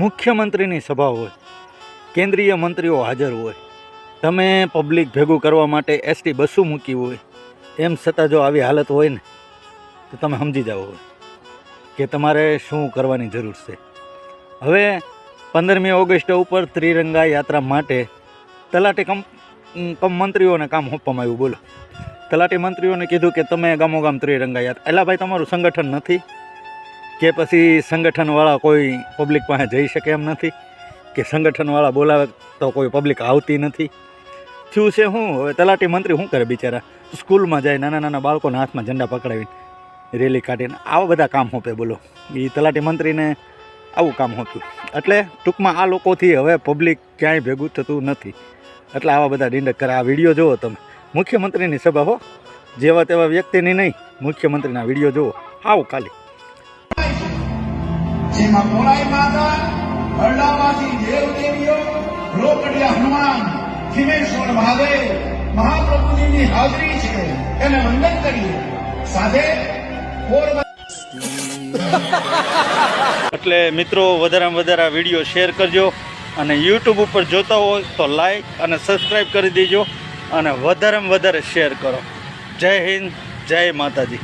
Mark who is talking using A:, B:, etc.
A: મુખ્યમંત્રીની સભા હોય, કેન્દ્રીય મંત્રીઓ હાજર હોય, તમે પબ્લિક ભેગું કરવા માટે એસટી બસો મૂકી હોય, એમ છતાં જો આવી હાલત હોય ને, તો તમે સમજી જાઓ કે તમારે શું કરવાની જરૂર છે. હવે પંદરમી ઓગસ્ટ ઉપર ત્રિરંગા યાત્રા માટે તલાટી કમ કમ મંત્રીઓને કામ સોંપવામાં આવ્યું, બોલો. તલાટી મંત્રીઓને કીધું કે તમે ગામો ગામ ત્રિરંગા યાત્રા, એલા ભાઈ, તમારું સંગઠન નથી? કે પછી સંગઠનવાળા કોઈ પબ્લિક પાસે જઈ શકે એમ નથી? કે સંગઠનવાળા બોલાવે તો કોઈ પબ્લિક આવતી નથી? થયું છે શું? હવે તલાટી મંત્રી શું કરે બિચારા? સ્કૂલમાં જાય, નાના નાના બાળકોના હાથમાં ઝંડા પકડાવીને રેલી કાઢીને આવા બધા કામ હોપે બોલો. એ તલાટી મંત્રીને આવું કામ હોતું. એટલે ટૂંકમાં આ લોકોથી હવે પબ્લિક ક્યાંય ભેગું થતું નથી. એટલે આવા બધા ડિંડક કરે. આ વીડિયો જુઓ તમે. મુખ્યમંત્રીની સભા હો. જેવા તેવા વ્યક્તિની નહીં, મુખ્યમંત્રીના વીડિયો જુઓ આવું ખાલી.
B: જેમાં મોરાઈ માતા હરડામાંથી દેવદેવીઓ, રોકડિયા હનુમાન, ખીમેશ્વર મહાદેવ, મહાપ્રભુજીની હાજરી છે. એને વંદન કરીએ. સાથે
A: એટલે મિત્રો, વધારેમાં વધારે વીડિયો શેર કરજો અને યુટ્યુબ ઉપર જોતા હોય તો લાઈક અને સબસ્ક્રાઈબ કરી દેજો અને વધારેમાં વધારે શેર કરો. જય હિન્દ, જય માતાજી.